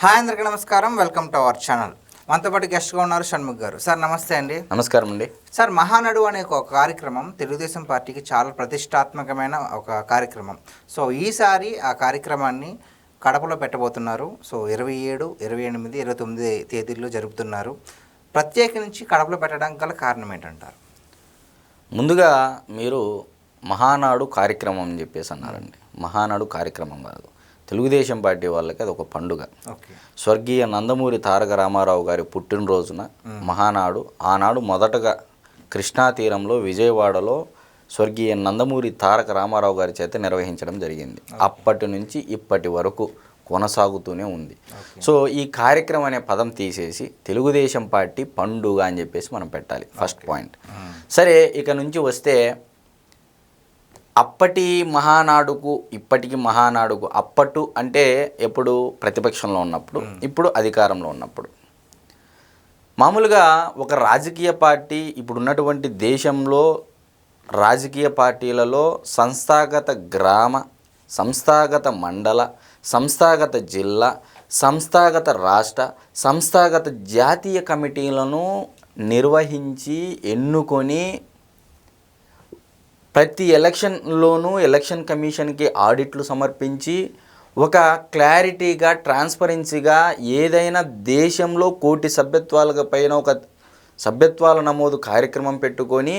Hi అందరికీ నమస్కారం. Welcome to our channel. మనతో పాటు గెస్ట్గా ఉన్నారు షణ్ముఖ్ గారు. సార్ నమస్తే అండి. నమస్కారం అండి. సార్ మహానడు అనే ఒక కార్యక్రమం తెలుగుదేశం పార్టీకి చాలా ప్రతిష్టాత్మకమైన ఒక కార్యక్రమం. సో ఈసారి ఆ కార్యక్రమాన్ని కడపలో పెట్టబోతున్నారు. సో ఇరవై ఏడు ఇరవై ఎనిమిది ఇరవై తొమ్మిది తేదీల్లో జరుపుతున్నారు. ప్రత్యేకించి కడపలో పెట్టడానికి గల కారణం ఏంటంటారు? ముందుగా మీరు మహానాడు కార్యక్రమం అని చెప్పేసి అన్నారండి. మహానాడు కార్యక్రమం కాదు. తెలుగుదేశం పార్టీ వాళ్ళకి అది ఒక పండుగ. స్వర్గీయ నందమూరి తారక రామారావు గారి పుట్టినరోజున మహానాడు ఆనాడు మొదటగా కృష్ణా తీరంలో విజయవాడలో స్వర్గీయ నందమూరి తారక రామారావు గారి చేత నిర్వహించడం జరిగింది. అప్పటి నుంచి ఇప్పటి వరకు కొనసాగుతూనే ఉంది. సో ఈ కార్యక్రమం అనే పదం తీసేసి తెలుగుదేశం పార్టీ పండుగ అని చెప్పేసి మనం పెట్టాలి. First point. సరే ఇక నుంచి వస్తే అప్పటి మహానాడుకు ఇప్పటికి మహానాడుకు అప్పటు అంటే ఎప్పుడు ప్రతిపక్షంలో ఉన్నప్పుడు ఇప్పుడు అధికారంలో ఉన్నప్పుడు. మామూలుగా ఒక రాజకీయ పార్టీ ఇప్పుడు ఉన్నటువంటి దేశంలో రాజకీయ పార్టీలలో సంస్థాగత గ్రామ సంస్థాగత మండల సంస్థాగత జిల్లా సంస్థాగత రాష్ట్ర సంస్థాగత జాతీయ కమిటీలను నిర్వహించి ఎన్నుకొని ప్రతి ఎలక్షన్లోనూ ఎలక్షన్ కమిషన్కి ఆడిట్లు సమర్పించి ఒక క్లారిటీగా ట్రాన్స్పరెన్సీగా ఏదైనా దేశంలో కోటి సభ్యత్వాల పైన ఒక సభ్యత్వాల నమోదు కార్యక్రమం పెట్టుకొని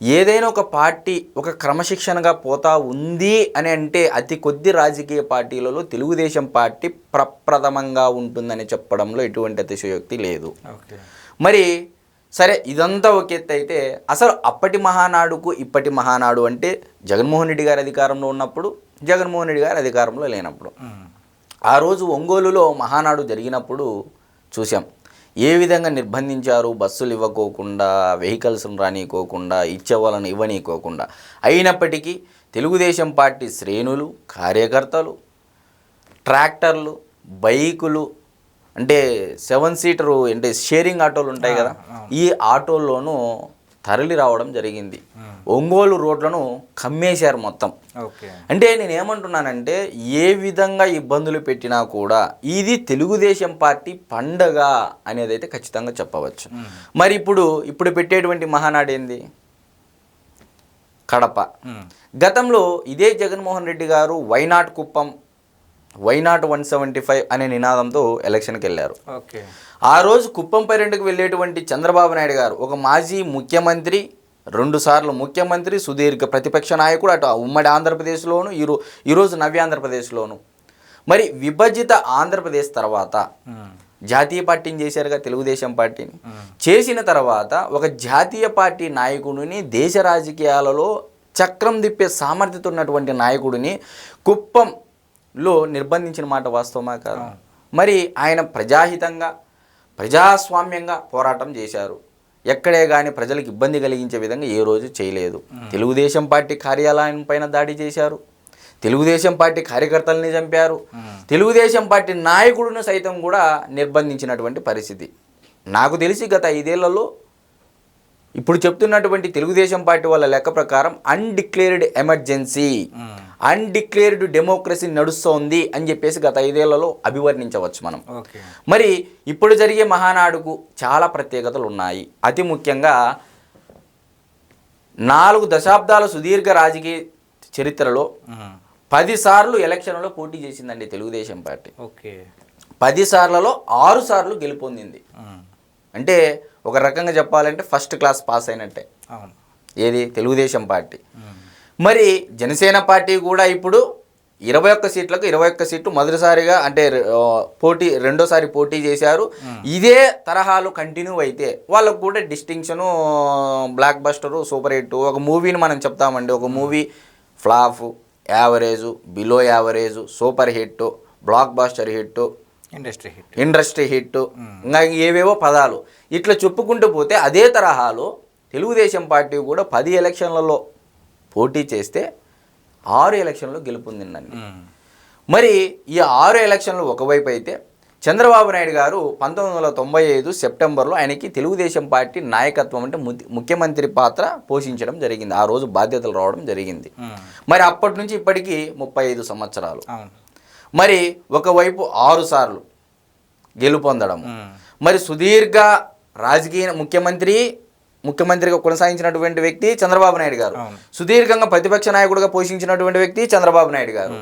ఏదైనా ఒక పార్టీ ఒక క్రమశిక్షణగా పోతా ఉంది అని అంటే అతి కొద్ది రాజకీయ పార్టీలలో తెలుగుదేశం పార్టీ ప్రప్రథమంగా ఉంటుందని చెప్పడంలో ఎటువంటి అతిశయోక్తి లేదు. మరి సరే ఇదంతా ఒక ఎత్తు అయితే అసలు అప్పటి మహానాడుకు ఇప్పటి మహానాడు అంటే జగన్మోహన్ రెడ్డి గారు అధికారంలో ఉన్నప్పుడు జగన్మోహన్ రెడ్డి గారు అధికారంలో లేనప్పుడు. ఆ రోజు ఒంగోలులో మహానాడు జరిగినప్పుడు చూసాం ఏ విధంగా నిర్బంధించారు బస్సులు ఇవ్వకోకుండా వెహికల్స్ రానికోకుండా ఇచ్చే వాళ్ళని ఇవ్వనీకోకుండా. అయినప్పటికీ తెలుగుదేశం పార్టీ శ్రేణులు కార్యకర్తలు ట్రాక్టర్లు బైకులు అంటే సెవెన్ సీటరు అంటే షేరింగ్ ఆటోలు ఉంటాయి కదా ఈ ఆటోల్లోనూ తరలి రావడం జరిగింది. ఒంగోలు రోడ్లను కమ్మేశారు మొత్తం. అంటే నేను ఏమంటున్నానంటే ఏ విధంగా ఇబ్బందులు పెట్టినా కూడా ఇది తెలుగుదేశం పార్టీ పండగ అనేది అయితే ఖచ్చితంగా చెప్పవచ్చు. మరి ఇప్పుడు ఇప్పుడు పెట్టేటువంటి మహానాడు ఏంది? కడప. గతంలో ఇదే Jaganmohan Reddy garu why not Kuppam why not one seventy five అనే నినాదంతో ఎలక్షన్కి వెళ్ళారు. ఓకే. ఆ రోజు కుప్పం పర్యటనకు వెళ్ళేటువంటి చంద్రబాబు నాయుడు గారు ఒక మాజీ ముఖ్యమంత్రి రెండుసార్లు ముఖ్యమంత్రి సుదీర్ఘ ప్రతిపక్ష నాయకుడు అటు ఉమ్మడి ఆంధ్రప్రదేశ్లోను ఈరో ఈరోజు నవ్య ఆంధ్రప్రదేశ్లోను. మరి విభజిత ఆంధ్రప్రదేశ్ తర్వాత జాతీయ పార్టీని చేశారుగా తెలుగుదేశం పార్టీని. చేసిన తర్వాత ఒక జాతీయ పార్టీ నాయకుడిని దేశ రాజకీయాలలో చక్రం తిప్పే సామర్థ్యత ఉన్నటువంటి నాయకుడిని కుప్పంలో నిర్బంధించిన మాట వాస్తవమా కాదు? మరి ఆయన ప్రజాహితంగా ప్రజాస్వామ్యంగా పోరాటం చేశారు. ఎక్కడే కానీ ప్రజలకు ఇబ్బంది కలిగించే విధంగా ఏ రోజు చేయలేదు. తెలుగుదేశం పార్టీ కార్యాలయం పైన దాడి చేశారు. తెలుగుదేశం పార్టీ కార్యకర్తల్ని చంపారు. తెలుగుదేశం పార్టీ నాయకుడిని సైతం కూడా నిర్బంధించినటువంటి పరిస్థితి. నాకు తెలిసి గత ఐదేళ్ళలో ఇప్పుడు చెప్తున్నటువంటి తెలుగుదేశం పార్టీ వాళ్ళ లెక్క ప్రకారం అన్డిక్లేర్డ్ ఎమర్జెన్సీ అన్డిక్లేర్డ్ డెమోక్రసీ నడుస్తోంది అని చెప్పేసి గత ఐదేళ్ళలో అభివర్ణించవచ్చు మనం. మరి ఇప్పుడు జరిగే మహానాడుకు చాలా ప్రత్యేకతలు ఉన్నాయి. అతి ముఖ్యంగా నాలుగు దశాబ్దాల సుదీర్ఘ రాజకీయ చరిత్రలో పదిసార్లు ఎలక్షన్లలో పోటీ చేసిందండి తెలుగుదేశం పార్టీ. ఓకే. పది సార్లలో ఆరు సార్లు గెలుపొందింది. అంటే ఒక రకంగా చెప్పాలంటే ఫస్ట్ క్లాస్ పాస్ అయినట్టే. అవును. ఏది? తెలుగుదేశం పార్టీ. మరి జనసేన పార్టీ కూడా ఇప్పుడు ఇరవై ఒక్క సీట్లకు ఇరవై ఒక్క సీట్లు మొదటిసారిగా అంటే పోటీ రెండోసారి పోటీ చేశారు. ఇదే తరహాలు కంటిన్యూ అయితే వాళ్ళకు కూడా distinction blockbuster super hit ఒక మూవీని మనం చెప్తామండి. ఒక movie flop average below average super hit blockbuster hit industry hit. Industry hit ఇంకా ఏవేవో పదాలు. ఇట్లా చెప్పుకుంటూ పోతే అదే తరహాలో తెలుగుదేశం పార్టీ కూడా పది ఎలక్షన్లలో పోటీ చేస్తే ఆరు ఎలక్షన్లో గెలుపొందిందండి. మరి ఈ ఆరు ఎలక్షన్లు ఒకవైపు అయితే చంద్రబాబు నాయుడు గారు పంతొమ్మిది వందల తొంభై ఐదు సెప్టెంబర్లో ఆయనకి తెలుగుదేశం పార్టీ నాయకత్వం అంటే ముఖ్యమంత్రి పాత్ర పోషించడం జరిగింది. ఆ రోజు బాధ్యతలు రావడం జరిగింది. మరి అప్పటి నుంచి ఇప్పటికీ ముప్పై ఐదు సంవత్సరాలు. అవును. మరి ఒకవైపు ఆరు సార్లు గెలుపొందడం. మరి సుదీర్ఘ రాజకీయ ముఖ్యమంత్రి ముఖ్యమంత్రిగా కొనసాగించినటువంటి వ్యక్తి చంద్రబాబు నాయుడు గారు. సుదీర్ఘంగా ప్రతిపక్ష నాయకుడిగా పోషించినటువంటి వ్యక్తి చంద్రబాబు నాయుడు గారు.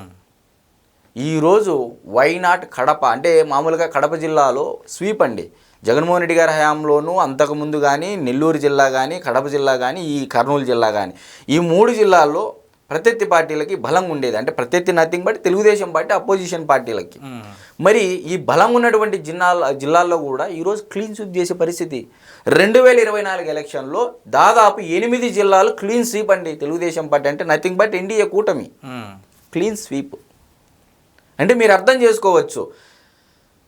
ఈరోజు వైనాట్ కడప అంటే మామూలుగా కడప జిల్లాలో స్వీప్ అండి జగన్మోహన్ రెడ్డి గారి హయాంలోనూ అంతకుముందు కానీ నెల్లూరు జిల్లా కానీ కడప జిల్లా కానీ ఈ కర్నూలు జిల్లా కానీ ఈ మూడు జిల్లాల్లో ప్రత్యర్థి పార్టీలకి బలంగా ఉండేది. అంటే ప్రత్యర్థి nothing but Telugu Desam party opposition పార్టీలకి. మరి ఈ బలంగా ఉన్నటువంటి జిల్లాల జిల్లాల్లో కూడా ఈరోజు క్లీన్ స్వీప్ చేసే పరిస్థితి. రెండు వేల ఇరవై నాలుగు ఎలక్షన్లో దాదాపు ఎనిమిది జిల్లాలు క్లీన్ స్వీప్ అండి. తెలుగుదేశం పార్టీ అంటే నథింగ్ బట్ ఎన్డీఏ కూటమి. Clean sweep. అంటే మీరు అర్థం చేసుకోవచ్చు.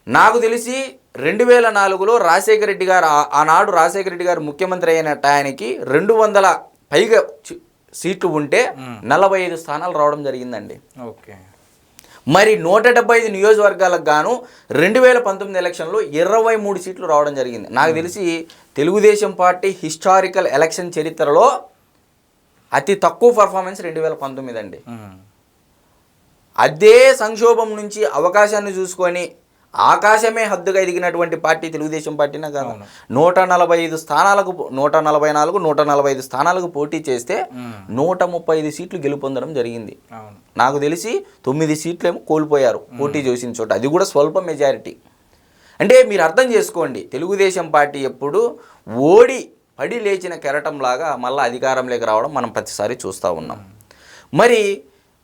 నాకు తెలిసి రెండు వేల నాలుగులో రాజశేఖర రెడ్డి గారు ఆనాడు రాజశేఖర రెడ్డి గారు ముఖ్యమంత్రి అయిన టయానికి రెండు వందల పైగా సీట్లు ఉంటే నలభై ఐదు స్థానాలు రావడం జరిగిందండి. ఓకే. మరి నూట డెబ్బై ఐదు నియోజకవర్గాలకు గాను రెండు వేల పంతొమ్మిది ఎలక్షన్లో ఇరవై మూడు సీట్లు రావడం జరిగింది. నాకు తెలిసి తెలుగుదేశం పార్టీ హిస్టారికల్ ఎలక్షన్ చరిత్రలో అతి తక్కువ పర్ఫార్మెన్స్ రెండు వేల పంతొమ్మిది అండి. అదే సంక్షోభం నుంచి అవకాశాన్ని చూసుకొని ఆకాశమే హద్దుగా ఎదిగినటువంటి పార్టీ తెలుగుదేశం పార్టీనే కాదు. నూట నలభై ఐదు స్థానాలకు నూట నలభై నాలుగు నూట నలభై ఐదు స్థానాలకు పోటీ చేస్తే. నూట ముప్పై ఐదు సీట్లు గెలుపొందడం జరిగింది. నాకు తెలిసి తొమ్మిది సీట్లేమో కోల్పోయారు పోటీ చేసిన చోట. అది కూడా స్వల్ప మెజారిటీ. అంటే మీరు అర్థం చేసుకోండి తెలుగుదేశం పార్టీ ఎప్పుడు ఓడి పడి లేచిన కెరటంలాగా మళ్ళీ అధికారంలోకి రావడం మనం ప్రతిసారి చూస్తూ ఉన్నాం. మరి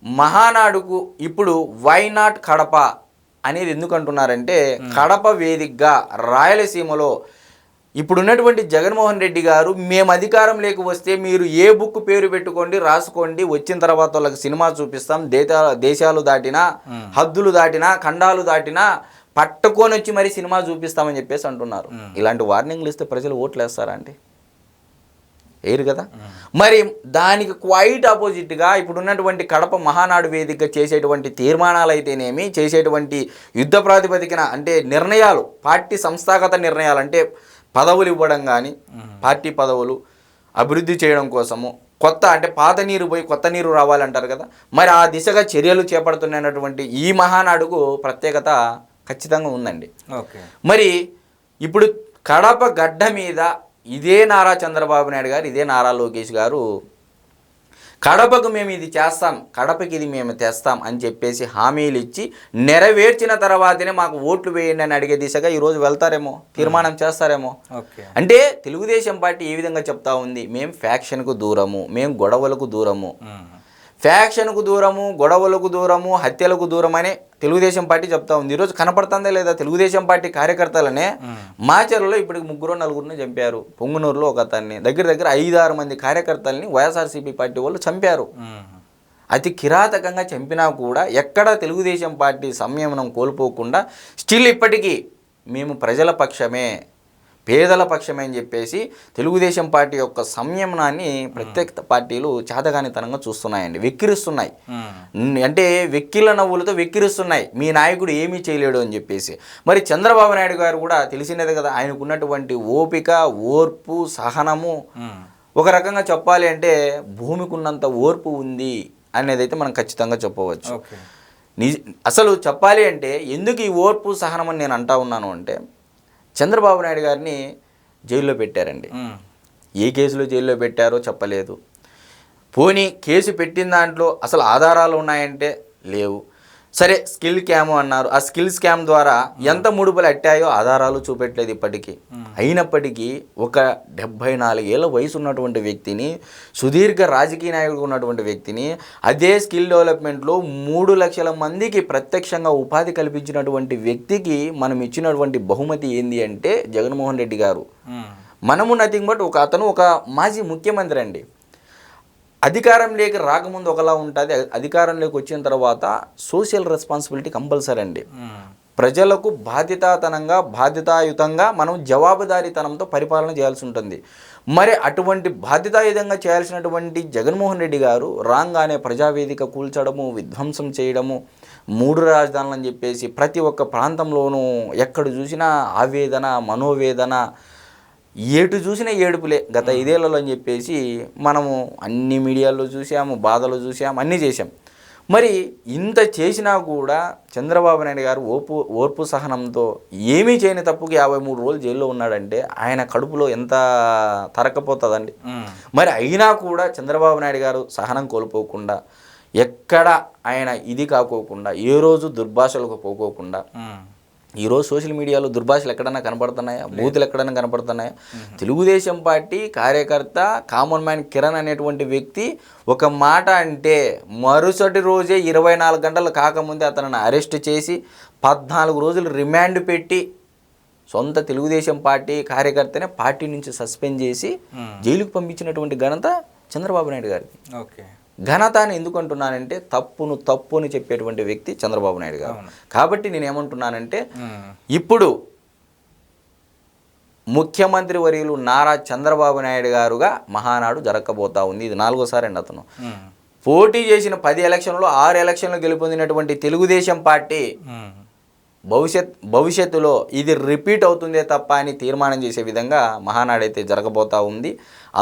మహానాడుకు ఇప్పుడు వై నాట్ కడప అనేది ఎందుకు అంటున్నారంటే కడప వేదికగా రాయలసీమలో ఇప్పుడున్నటువంటి జగన్మోహన్ రెడ్డి గారు మేము అధికారం లేక వస్తే మీరు ఏ బుక్ పేరు పెట్టుకోండి రాసుకోండి వచ్చిన తర్వాత వాళ్ళకి సినిమా చూపిస్తాం దేశ దేశాలు దాటినా హద్దులు దాటినా ఖండాలు దాటినా పట్టుకొని వచ్చి మరి సినిమా చూపిస్తామని చెప్పేసి అంటున్నారు. ఇలాంటి వార్నింగ్లు ఇస్తే ప్రజలు ఓట్లు వేస్తారా అండి? వేయరు కదా? మరి దానికి క్వైట్ ఆపోజిట్గా ఇప్పుడున్నటువంటి కడప మహానాడు వేదికగా చేసేటువంటి తీర్మానాలు అయితేనేమి చేసేటువంటి యుద్ధ ప్రాతిపదికన అంటే నిర్ణయాలు పార్టీ సంస్థాగత నిర్ణయాలు అంటే పదవులు ఇవ్వడం కానీ పార్టీ పదవులు అభివృద్ధి చేయడం కోసము కొత్త అంటే పాత నీరు పోయి కొత్త నీరు రావాలంటారు కదా? మరి ఆ దిశగా చర్యలు చేపడుతున్నటువంటి ఈ మహానాడుకు ప్రత్యేకత ఖచ్చితంగా ఉందండి. ఓకే. మరి ఇప్పుడు కడప గడ్డ మీద ఇదే నారా చంద్రబాబు నాయుడు గారు ఇదే నారా లోకేష్ గారు కడపకు మేము ఇది చేస్తాం కడపకి ఇది మేము తెస్తాం అని చెప్పేసి హామీలు ఇచ్చి నెరవేర్చిన తర్వాతనే మాకు ఓట్లు వేయండి అని అడిగే దిశగా ఈరోజు వెళ్తారేమో తీర్మానం చేస్తారేమో. అంటే తెలుగుదేశం పార్టీ ఏ విధంగా చెప్తా ఉంది మేము ఫ్యాక్షన్కు దూరము మేము గొడవలకు దూరము. ఫ్యాక్షన్కు దూరము గొడవలకు దూరము హత్యలకు దూరం అని తెలుగుదేశం పార్టీ చెప్తా ఉంది. ఈరోజు కనపడుతుందా లేదా? తెలుగుదేశం పార్టీ కార్యకర్తలనే మాచర్లలో ఇప్పటికి ముగ్గురు నలుగురిని చంపారు. పొంగునూరులో ఒక అతన్ని. దగ్గర దగ్గర ఐదు ఆరు మంది కార్యకర్తల్ని వైఎస్ఆర్సీపీ పార్టీ వాళ్ళు చంపారు. అతి కిరాతకంగా చంపినా కూడా ఎక్కడ తెలుగుదేశం పార్టీ సంయమనం కోల్పోకుండా స్టిల్ ఇప్పటికీ మేము ప్రజల పక్షమే. పేదల పక్షమే అని చెప్పేసి తెలుగుదేశం పార్టీ యొక్క సంయమనాన్ని ప్రత్యేక పార్టీలు చేతగానితనంగా చూస్తున్నాయండి వెక్కిరిస్తున్నాయి. అంటే వెక్కిళ్ళ నవ్వులతో వెక్కిరిస్తున్నాయి. మీ నాయకుడు ఏమీ చేయలేడు అని చెప్పేసి. మరి చంద్రబాబు నాయుడు గారు కూడా తెలిసినదే కదా ఆయనకు ఉన్నటువంటి ఓపిక ఓర్పు సహనము. ఒక రకంగా చెప్పాలి అంటే భూమికి ఉన్నంత ఓర్పు ఉంది అనేది అయితే మనం ఖచ్చితంగా చెప్పవచ్చు. నిజ అసలు చెప్పాలి అంటే ఎందుకు ఈ ఓర్పు సహనం అని నేను అంటా ఉన్నాను అంటే చంద్రబాబు నాయుడు గారిని జైల్లో పెట్టారండి. ఏ కేసులో జైల్లో పెట్టారో చెప్పలేదు. పోనీ కేసు పెట్టిన దాంట్లో అసలు ఆధారాలు ఉన్నాయంటే లేవు. సరే స్కిల్ క్యామ్ అన్నారు. ఆ స్కిల్ స్కామ్ ద్వారా ఎంత ముడుపులు అట్టాయో ఆధారాలు చూపెట్టలేదు ఇప్పటికీ. అయినప్పటికీ ఒక డెబ్భై నాలుగేళ్ళ వయసు ఉన్నటువంటి వ్యక్తిని సుదీర్ఘ రాజకీయ నాయకుడు ఉన్నటువంటి వ్యక్తిని అదే స్కిల్ డెవలప్మెంట్లో మూడు లక్షల మందికి ప్రత్యక్షంగా ఉపాధి కల్పించినటువంటి వ్యక్తికి మనం ఇచ్చినటువంటి బహుమతి ఏంది అంటే జగన్మోహన్ రెడ్డి గారు. మనము నథింగ్ బట్ ఒక అతను ఒక మాజీ ముఖ్యమంత్రి అండి. అధికారంలోకి రాకముందు ఒకలా ఉంటుంది. అధికారంలోకి వచ్చిన తర్వాత సోషల్ రెస్పాన్సిబిలిటీ కంపల్సరీ అండి. ప్రజలకు బాధ్యతాతనంగా బాధ్యతాయుతంగా మనం జవాబుదారీతనంతో పరిపాలన చేయాల్సి ఉంటుంది. మరి అటువంటి బాధ్యతాయుతంగా చేయాల్సినటువంటి జగన్మోహన్ రెడ్డి గారు రాగానే ప్రజావేదిక కూల్చడము విధ్వంసం చేయడము మూడు రాజధానులు అని చెప్పేసి ప్రతి ఒక్క ప్రాంతంలోనూ ఎక్కడ చూసినా ఆవేదన మనోవేదన ఏటు చూసినా ఏడుపులే గత ఐదేళ్ళలో అని చెప్పేసి మనము అన్ని మీడియాల్లో చూసాము బాధలు చూసాము అన్నీ చేసాం మరి ఇంత చేసినా కూడా చంద్రబాబు నాయుడు గారు ఓపు ఓర్పు సహనంతో ఏమీ చేయని తప్పుకి యాభై మూడు రోజులు జైల్లో ఉన్నాడంటే ఆయన కడుపులో ఎంత తరకపోతుందండి. మరి అయినా కూడా చంద్రబాబు నాయుడు గారు సహనం కోల్పోకుండా ఎక్కడ ఆయన ఇది కాకోకుండా ఏ రోజు దుర్భాషలకు పోకోకుండా. ఈరోజు సోషల్ మీడియాలో దుర్భాషలు ఎక్కడన్నా కనపడుతున్నాయా? బూతులు ఎక్కడన్నా కనపడుతున్నాయా? తెలుగుదేశం పార్టీ కార్యకర్త కామన్ మ్యాన్ కిరణ్ అనేటువంటి వ్యక్తి ఒక మాట అంటే మరుసటి రోజే ఇరవై నాలుగు గంటలు కాకముందే అతనిని అరెస్ట్ చేసి పద్నాలుగు రోజులు రిమాండ్ పెట్టి సొంత తెలుగుదేశం పార్టీ కార్యకర్తనే పార్టీ నుంచి సస్పెండ్ చేసి. జైలుకు పంపించినటువంటి ఘనత చంద్రబాబు నాయుడు గారిది. ఓకే. ఘనత అని ఎందుకు అంటున్నానంటే తప్పును తప్పు అని చెప్పేటువంటి వ్యక్తి చంద్రబాబు నాయుడు గారు. కాబట్టి నేను ఏమంటున్నానంటే. ఇప్పుడు ముఖ్యమంత్రి వర్యులు నారా చంద్రబాబు నాయుడు గారుగా మహానాడు జరగబోతా ఉంది ఇది నాలుగోసారి అండి అతను. పోటీ చేసిన పది ఎలక్షన్లో ఆరు ఎలక్షన్లు గెలుపొందినటువంటి తెలుగుదేశం పార్టీ. భవిష్యత్ భవిష్యత్తులో ఇది రిపీట్ అవుతుందే తప్ప అని తీర్మానం చేసే విధంగా మహానాడు అయితే జరగబోతా ఉంది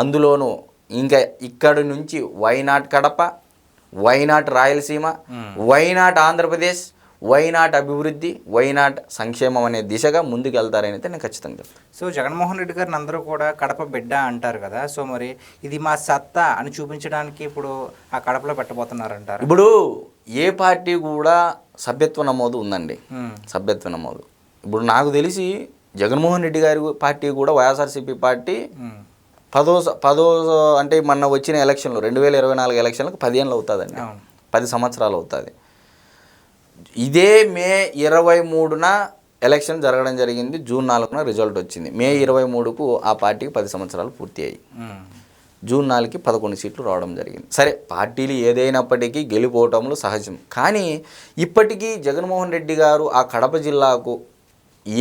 అందులోనూ ఇంకా ఇక్కడి నుంచి why not Kadapa why not Rayalaseema why not Andhra Pradesh why not అభివృద్ధి వైనాట్ సంక్షేమం అనే దిశగా ముందుకెళ్తారని అయితే నేను ఖచ్చితంగా చెప్తాను. సో జగన్మోహన్ రెడ్డి గారిని అందరూ కూడా కడప బిడ్డ అంటారు కదా సో మరి ఇది మా సత్తా అని చూపించడానికి ఇప్పుడు ఆ కడపలో పెట్టబోతున్నారంటారు? ఇప్పుడు ఏ పార్టీ కూడా సభ్యత్వ నమోదు ఉందండి. సభ్యత్వ నమోదు. ఇప్పుడు నాకు తెలిసి జగన్మోహన్ రెడ్డి గారి పార్టీ కూడా వైఎస్ఆర్సీపీ పార్టీ పదో పదో అంటే మొన్న వచ్చిన ఎలక్షన్లు రెండు వేల ఇరవై నాలుగు ఎలక్షన్లకు పదిహేనులు అవుతుందండి. పది సంవత్సరాలు అవుతుంది. ఇదే మే ఇరవై మూడున ఎలక్షన్ జరగడం జరిగింది. జూన్ నాలుగున రిజల్ట్ వచ్చింది. మే ఇరవై మూడుకు ఆ పార్టీకి పది సంవత్సరాలు పూర్తి అయ్యాయి. జూన్ నాలుగుకి పదకొండు సీట్లు రావడం జరిగింది. సరే పార్టీలు ఏదైనప్పటికీ గెలిపోవటంలో సహజం. కానీ ఇప్పటికీ జగన్మోహన్ రెడ్డి గారు ఆ కడప జిల్లాకు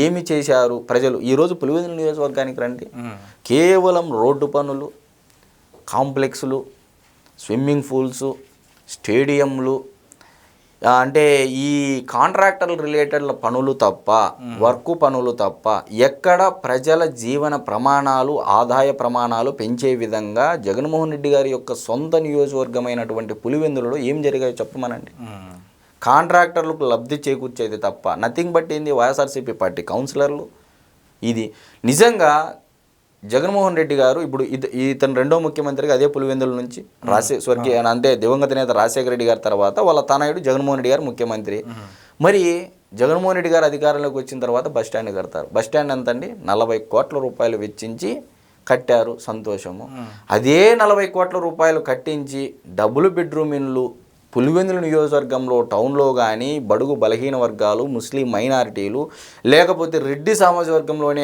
ఏమి చేశారు? ప్రజలు ఈరోజు పులివెందుల నియోజకవర్గానికి రండి. కేవలం రోడ్డు పనులు కాంప్లెక్స్లు స్విమ్మింగ్ పూల్స్ స్టేడియంలు అంటే ఈ కాంట్రాక్టర్ రిలేటెడ్ పనులు తప్ప వర్క్ పనులు తప్ప ఎక్కడ ప్రజల జీవన ప్రమాణాలు ఆదాయ ప్రమాణాలు పెంచే విధంగా జగన్మోహన్ రెడ్డి గారి యొక్క సొంత నియోజకవర్గమైనటువంటి పులివెందులలో ఏం జరిగాయో చెప్పమనండి. కాంట్రాక్టర్లకు లబ్ధి చేకూర్చేది తప్ప నథింగ్ బట్ ఏంది వైఎస్ఆర్సీపీ పార్టీ కౌన్సిలర్లు. ఇది నిజంగా జగన్మోహన్ రెడ్డి గారు ఇప్పుడు ఇత- ఇతను రెండో ముఖ్యమంత్రిగా అదే పులివెందుల నుంచి రాజే స్వర్గీయ అంటే దివంగత నేత రాజశేఖర రెడ్డి గారి తర్వాత వాళ్ళ తనయుడు జగన్మోహన్ రెడ్డి గారు ముఖ్యమంత్రి. మరి జగన్మోహన్ రెడ్డి గారు అధికారంలోకి వచ్చిన తర్వాత బస్ స్టాండ్ కడతారు. బస్ స్టాండ్ ఎంత అండి నలభై కోట్ల రూపాయలు వెచ్చించి కట్టారు సంతోషము. అదే నలభై కోట్ల రూపాయలు కట్టించి డబుల్ బెడ్రూమ్ ఇండ్లు పులివెందుల నియోజకవర్గంలో టౌన్లో కానీ బడుగు బలహీన వర్గాలు ముస్లిం మైనారిటీలు లేకపోతే రెడ్డి సామాజిక వర్గంలోనే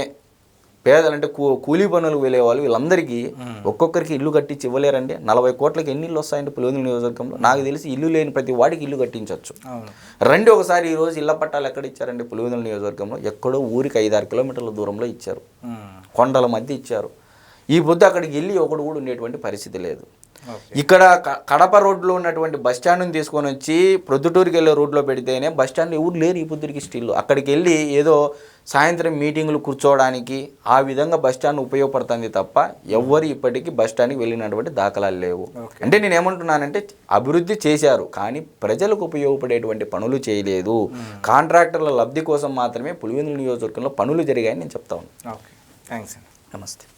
పేదలంటే కూ కూలీ పనులకు వెళ్ళే వాళ్ళు వీళ్ళందరికీ ఒక్కొక్కరికి ఇల్లు కట్టించి ఇవ్వలేరండి. నలభై కోట్లకి ఎన్ని ఇల్లు వస్తాయండి పులివెందుల నియోజకవర్గంలో? నాకు తెలిసి ఇల్లు లేని ప్రతి వాడికి ఇల్లు కట్టించవచ్చు రండి ఒకసారి ఈ రోజు ఇళ్ళ పట్టాలు ఎక్కడ ఇచ్చారండి పులివెందుల నియోజకవర్గంలో? ఎక్కడో ఊరికి ఐదారు కిలోమీటర్ల దూరంలో ఇచ్చారు. కొండల మధ్య ఇచ్చారు. ఈ బుద్ధ అక్కడికి వెళ్ళి ఒకడు కూడా ఉండేటువంటి పరిస్థితి లేదు. ఇక్కడ కడప రోడ్లో ఉన్నటువంటి బస్ స్టాండ్ని తీసుకొని వచ్చి ప్రొద్దుటూరుకి వెళ్ళే రోడ్లో పెడితేనే బస్ స్టాండ్ ఎవరు లేరు ఈ పొద్దురికి స్టిల్. అక్కడికి వెళ్ళి ఏదో సాయంత్రం మీటింగులు కూర్చోవడానికి ఆ విధంగా బస్ స్టాండ్ ఉపయోగపడుతుంది తప్ప ఎవ్వరు ఇప్పటికీ బస్ స్టాండ్కి వెళ్ళినటువంటి దాఖలాలు లేవు. అంటే నేను ఏమంటున్నానంటే అభివృద్ధి చేశారు కానీ ప్రజలకు ఉపయోగపడేటువంటి పనులు చేయలేదు. కాంట్రాక్టర్ల లబ్ధి కోసం మాత్రమే పులివెందుల నియోజకవర్గంలో పనులు జరిగాయని నేను చెప్తా ఉన్నాను ఓకే. థ్యాంక్స్ అండి. నమస్తే.